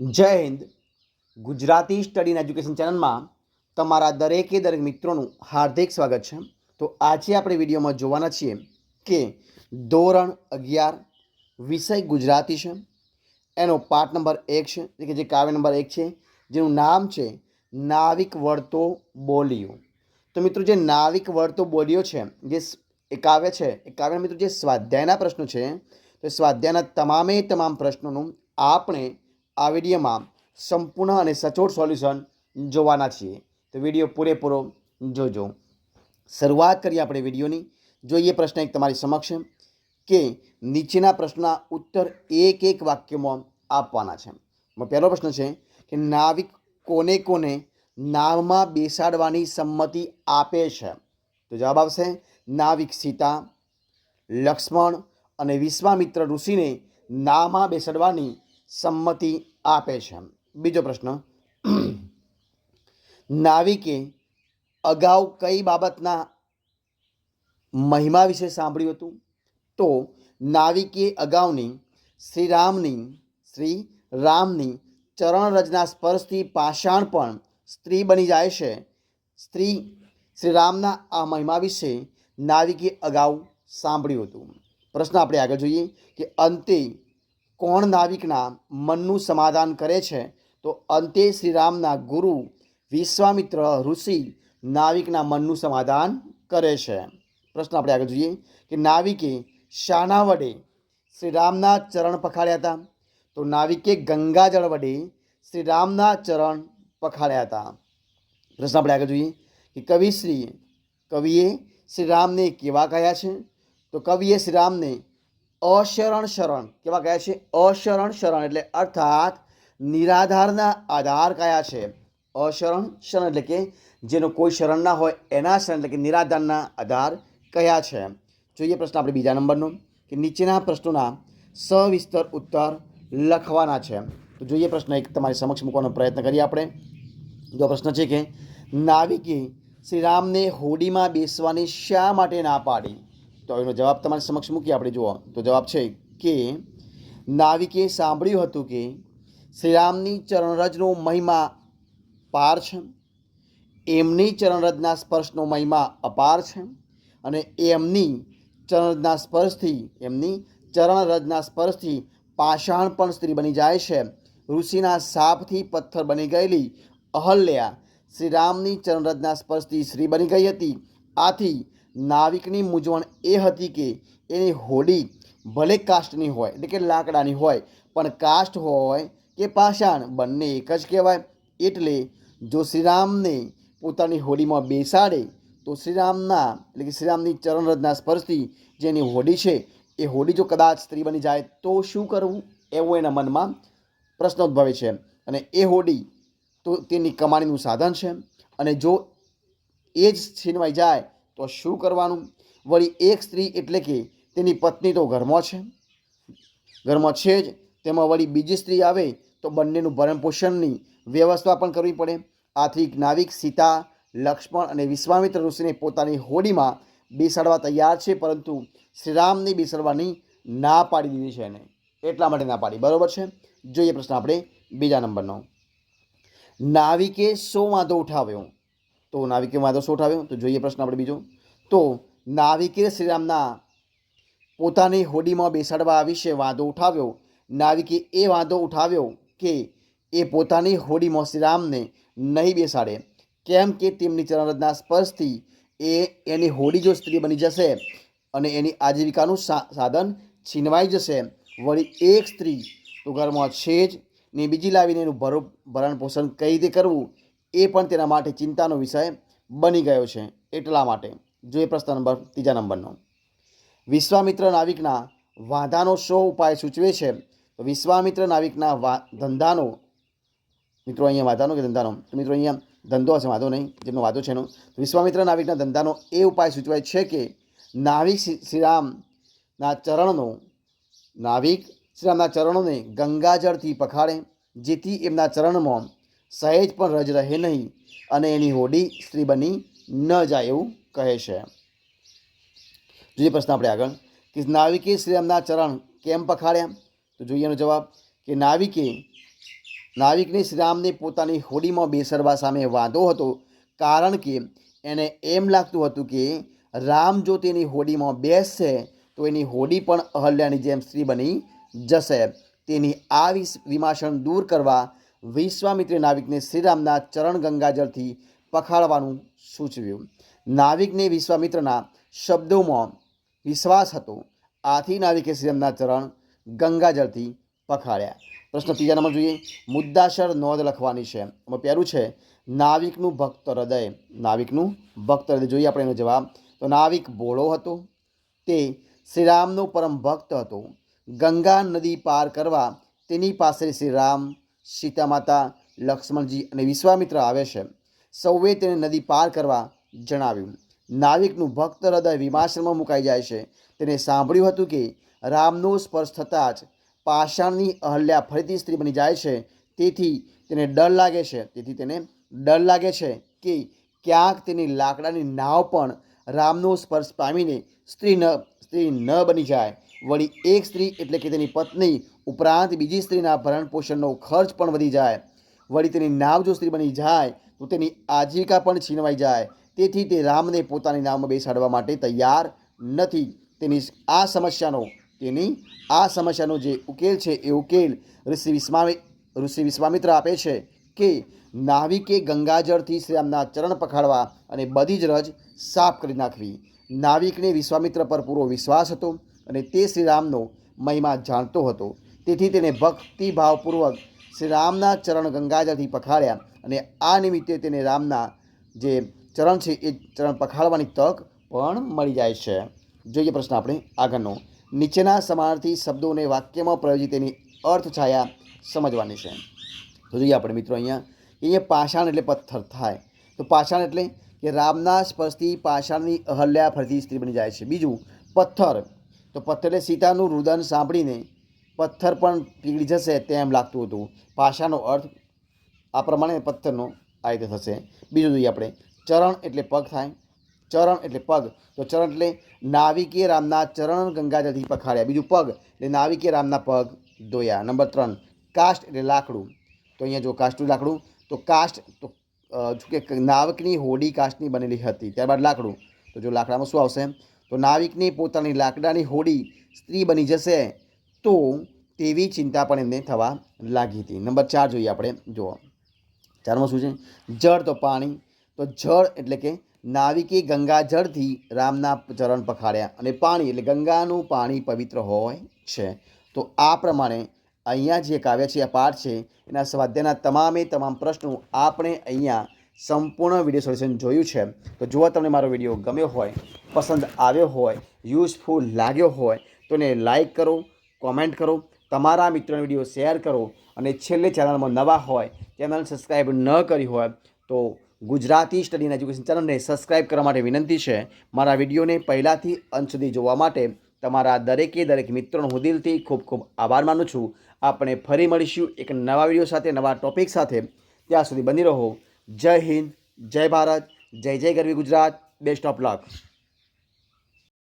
જય Hind. Gujarati study education ચેનલમાં તમારા દરેકે દરેક મિત્રોનું હાર્દિક સ્વાગત છે. તો આજે આપણે વિડીયોમાં જોવાના છીએ કે ધોરણ અગિયાર વિષય ગુજરાતી છે. એનો પાઠ નંબર એક છે, એટલે કે જે કાવ્ય નંબર એક છે, જેનું નામ છે નાવિક વળતો બોલિયો તો મિત્રો જે નાવિક વળતો બોલિયો છે, જે એ કાવ્ય છે, એ કાવ્ય મિત્રો જે સ્વાધ્યાયના પ્રશ્નો છે, તો સ્વાધ્યાયના તમામે તમામ પ્રશ્નોનું આપણે આ વિડીયોમાં સંપૂર્ણ અને સચોટ સોલ્યુશન જોવાના છીએ. તો વીડિયો પૂરેપૂરો જોજો. શરૂઆત કરીએ આપણે વિડીયોની. જોઈએ પ્રશ્ન એક તમારી સમક્ષ કે નીચેના પ્રશ્નના ઉત્તર એક એક વાક્યમાં આપવાના છે. પહેલો પ્રશ્ન છે કે નાવિક કોને કોને નાવમાં બેસાડવાની સંમતિ આપે છે? તો જવાબ આવશે નાવિક સીતા, લક્ષ્મણ અને વિશ્વામિત્ર ઋષિને નાવમાં બેસાડવાની સંમતિ આપે છે. બીજો પ્રશ્ન. નાવિકે અગાઉ કઈ બાબતના મહિમા વિશે સાંભળ્યું હતું? તો નાવિકે અગાઉની શ્રી રામની શ્રી રામની ચરણરજના સ્પર્શથી પાષાણ પણ સ્ત્રી બની જાય છે. સ્ત્રી શ્રી રામના આ મહિમા વિશે નાવિકે અગાઉ સાંભળ્યું હતું. પ્રશ્ન આપણે આગળ જોઈએ કે અંતે કોણ નાવિકના મનનું સમાધાન કરે છે? તો અંતે શ્રીરામના ગુરુ વિશ્વામિત્ર ઋષિ નાવિકના મનનું સમાધાન કરે છે. પ્રશ્ન આપણે આગળ જોઈએ કે નાવિકે શાના વડે શ્રીરામના ચરણ પખાડ્યા હતા? તો નાવિકે ગંગાજળ વડે શ્રીરામના ચરણ પખાડ્યા હતા. પ્રશ્ન આપણે આગળ જોઈએ કે કવિશ્રી કવિએ શ્રીરામને કેવા કહ્યા છે? તો કવિએ શ્રીરામને અશરણ શરણ. કેવા કયા છે? અશરણ શરણ એટલે અર્થાત નિરાધારના આધાર કયા છે? અશરણ શરણ એટલે કે જેનો કોઈ શરણ ના હોય એના શરણ એટલે કે નિરાધારના આધાર કયા છે? જોઈએ પ્રશ્ન આપણે બીજા નંબરનો કે નીચેના પ્રશ્નોના સવિસ્તર ઉત્તર લખવાના છે. તો જોઈએ પ્રશ્ન એક તમારી સમક્ષ મૂકવાનો પ્રયત્ન કરીએ આપણે. જો પ્રશ્ન છે કે, નાવિકે શ્રીરામને હોડીમાં બેસવાની શા માટે ના પાડી? તો એનો જવાબ તમારી સમક્ષ મૂકીએ આપણે, જુઓ. તો જવાબ છે કે, નાવિકે સાંભળ્યું હતું કે શ્રીરામની ચરણરજનો મહિમા પાર છે, એમની ચરણરજના સ્પર્શનો મહિમા અપાર છે અને એમની ચરણરજના સ્પર્શથી, એમની ચરણરજના સ્પર્શથી પાષાણ પણ સ્ત્રી બની જાય છે. ઋષિના સાપથી પથ્થર બની ગયેલી અહલ્યા શ્રીરામની ચરણરજના સ્પર્શથી સ્ત્રી બની ગઈ હતી. આથી નાવિકની મૂંઝવણ એ હતી કે એની હોડી ભલે કાષ્ટની હોય, એટલે કે લાકડાની હોય, પણ કાષ્ટ હોય કે પાષાણ, બંને એક જ કહેવાય. એટલે જો શ્રીરામને પોતાની હોડીમાં બેસાડે, તો શ્રીરામના, એટલે કે શ્રીરામની ચરણરજના સ્પર્શથી જેની હોડી છે, એ હોડી જો કદાચ સ્ત્રી બની જાય, તો શું કરવું? એવું એના મનમાં પ્રશ્ન ઉદ્ભવે છે. અને એ હોડી તો તેની કમાણીનું સાધન છે. અને જો એ જ છીનવાઈ જાય તો શું કરવાનું? વળી એક સ્ત્રી એટલે કે તેની પત્ની તો ઘરમાં છે. ઘરમાં છે જ. તેમાં વળી બીજી સ્ત્રી આવે તો બંનેનું ભરણપોષણની વ્યવસ્થા પણ કરવી પડે. આથી નાવિક સીતા, લક્ષ્મણ અને વિશ્વામિત્ર ઋષિને પોતાની હોડીમાં બેસાડવા તૈયાર છે, પરંતુ શ્રીરામની બેસાડવાની ના પાડી દીધી છે એને. એટલા માટે ના પાડી. બરાબર છે? જોઈએ પ્રશ્ન આપણે બીજા નંબરનો. નાવિકે સો વાંધો ઉઠાવ્યો? તો નાવિકે વાંધો શું ઉઠાવ્યો તો જોઈએ પ્રશ્ન આપણે બીજો. તો નાવિકે શ્રીરામના પોતાની હોડીમાં બેસાડવા વિશે વાંધો ઉઠાવ્યો. નાવિકે એ વાંધો ઉઠાવ્યો કે એ પોતાની હોડીમાં શ્રીરામને નહીં બેસાડે. કેમ કે તેમની ચરણરજના સ્પર્શથી એ એની હોડી જો સ્ત્રી બની જશે અને એની આજીવિકાનું સાધન છીનવાઈ જશે. વળી એક સ્ત્રી તો ઘરમાં છે જ ને બીજી લાવીને એનું ભરો, ભરણ પોષણ કઈ રીતે કરવું? એ પણ તેના માટે ચિંતાનો વિષય બની ગયો છે એટલા માટે. જોઈએ પ્રશ્ન નંબર ત્રીજા નંબરનો. વિશ્વામિત્ર નાવિકના વાંધાનો શો ઉપાય સૂચવે છે. વિશ્વામિત્ર નાવિકના વા, ધંધાનો, મિત્રો અહીંયા વાંધાનો કે ધંધાનો? તો મિત્રો અહીંયા ધંધો હશે, વાંધો નહીં, જેમનો વાંધો છે એનો. વિશ્વામિત્ર નાવિકના ધંધાનો એ ઉપાય સૂચવાય છે કે નાવિક શ્રી- શ્રીરામના ચરણનો, નાવિક શ્રીરામના ચરણોને ગંગાજળથી પખાડે જેથી એમના ચરણમાં સહેજ પણ રજ રહે નહીં અને એની હોડી સ્ત્રી બની ન જાય એવું કહે છે. જોઈએ પ્રશ્ન આપણે આગળ. કે નાવિકે શ્રીરામના ચરણ કેમ પખાડ્યા તો જોઈએ એનો જવાબ કે નાવિકે નાવિકને શ્રીરામને પોતાની હોડીમાં બેસરવા સામે વાંધો હતો કારણ કે એને એમ લાગતું હતું કે રામ જો તેની હોડીમાં બેસશે તો એની હોડી પણ અહલ્યાની જેમ સ્ત્રી બની જશે. તેની આ વિમાસણ દૂર કરવા વિશ્વામિત્રે નાવિકને શ્રીરામના ચરણ ગંગાજળથી પખાળવાનું સૂચવ્યું. નાવિકને વિશ્વામિત્રના શબ્દોમાં વિશ્વાસ હતો. આથી નાવિકે શ્રીરામના ચરણ ગંગાજળથી પખાળ્યા. પ્રશ્ન ત્રીજા નંબર જોઈએ. મુદ્દાસર નોંધ લખવાની છે. એમાં પહેલું છે, નાવિકનું ભક્ત હૃદય. નાવિકનું ભક્ત હૃદય. જોઈએ આપણે એનો જવાબ. તો નાવિક ભોળો હતો. તે શ્રીરામનો પરમ ભક્ત હતો. ગંગા નદી પાર કરવા તેની પાસે શ્રીરામ સીતા માતા, લક્ષ્મણજી અને વિશ્વામિત્ર આવે છે. સૌએ તેને નદી પાર કરવા જણાવ્યું. નાવિકનું ભક્ત હૃદય વિમાશ્રમમાં મુકાઈ જાય છે. તેને સાંભળ્યું હતું કે રામનો સ્પર્શ થતાં જ પાષાણની અહલ્યા ફરીથી સ્ત્રી બની જાય છે. તેથી તેને ડર લાગે છે. તેથી તેને ડર લાગે છે કે ક્યાંક તેની લાકડાની નાવ પણ રામનો સ્પર્શ પામીને સ્ત્રી ન સ્ત્રી ન બની જાય. વળી એક સ્ત્રી એટલે કે તેની પત્ની ઉપરાંત બીજી સ્ત્રીના ભરણ પોષણનો ખર્ચ પણ વધી જાય. વળી તેની નામ જો સ્ત્રી બની જાય, તો તેની આજીવિકા પણ છીનવાઈ જાય. તેથી તે રામને પોતાની નામ બેસાડવા માટે તૈયાર નથી. તેની આ સમસ્યાનો, તેની આ સમસ્યાનો જે ઉકેલ છે, એ ઉકેલ ઋષિ વિશ્વામિ, ઋષિ વિશ્વામિત્ર આપે છે કે નાવિકે ગંગાજળથી શ્રીરામના ચરણ પખાડવા અને બધી જ રજ સાફ કરી નાખવી. નાવિકને વિશ્વામિત્ર પર પૂરો વિશ્વાસ હતો. અને તે શ્રીરામનો મહિમા જાણતો હતો. તેથી તેને ભક્તિભાવપૂર્વક શ્રીરામના ચરણ ગંગાજળથી પખાડ્યા અને આ નિમિત્તે તેને રામના જે ચરણ છે એ ચરણ પખાડવાની તક પણ મળી જાય છે. જોઈએ પ્રશ્ન આપણે આગળનો. નીચેના સમાનાર્થી શબ્દોને વાક્યમાં પ્રયોજી તેની અર્થ છાયા સમજવાની છે. તો જોઈએ આપણે મિત્રો અહીંયા અહીંયા પાષાણ એટલે પથ્થર થાય. તો પાષાણ એટલે કે રામના સ્પર્શથી પાષાણની અહલ્યા ફરતી સ્ત્રી બની જાય છે. બીજું, પથ્થર. તો પથ્થરે સીતાનું રુદન સાંભળીને પથ્થર પણ પીગળી જશે તેમ લાગતું હતું. ભાષાનો અર્થ આ પ્રમાણે પથ્થરનો આ રીતે થશે. બીજું જોઈએ આપણે. ચરણ એટલે પગ થાય. ચરણ એટલે પગ. તો ચરણ એટલે નાવિકે રામના ચરણ ગંગાજળથી પખાડ્યા બીજું પગ એટલે નાવિકે રામના પગ ધોયા. નંબર ત્રણ. કાસ્ટ એટલે લાકડું. તો અહીંયા જો કાસ્ટનું લાકડું, તો કાસ્ટ તો જો કે નાવિકની હોડી કાસ્ટની બનેલી હતી. ત્યારબાદ લાકડું. તો જો લાકડામાં શું આવશે? તો નાવિકની પોતાની લાકડાની હોડી સ્ત્રી બની જશે તો તેવી ચિંતા પણ એમને થવા લાગી હતી. નંબર ચાર જોઈએ આપણે. જુઓ. ચારમાં શું છે? જળ તો પાણી. તો જળ એટલે કે નાવિકે ગંગા જળથી રામના ચરણ પખાડ્યા અને પાણી એટલે ગંગાનું પાણી પવિત્ર હોય છે. તો આ પ્રમાણે અહીંયા જે કાવ્ય છે, આ પાઠ છે, એના સ્વાધ્યાયના તમામે તમામ પ્રશ્નો આપણે અહીંયા સંપૂર્ણ વીડિયો સોલ્યુશન જોયું છે. તો જો તમને મારો વીડિયો ગમ્યો હોય, પસંદ આવ્યો હોય યુઝફુલ લાગ્યો હોય, તો એને લાઈક કરો કોમેન્ટ કરો, તમારા મિત્રોને વીડિયો શેર કરો, અને છેલ્લે ચેનલમાં નવા હોય ચેનલ સબસ્ક્રાઈબ ન કરી હોય, તો ગુજરાતી સ્ટડી એજ્યુકેશન ચેનલને સબસ્ક્રાઈબ કરવા માટે વિનંતી છે. મારા વિડીયોને પહેલાંથી અંત સુધી જોવા માટે તમારા દરેકે દરેક મિત્રોનો હું દિલથી ખૂબ ખૂબ આભાર માનું છું. આપણે ફરી મળીશું એક નવા વીડિયો સાથે, નવા ટોપિક સાથે. ત્યાં સુધી બની રહો. જય હિન્દ જય ભારત જય જય ગરવી ગુજરાત બેસ્ટ ઓફ લક.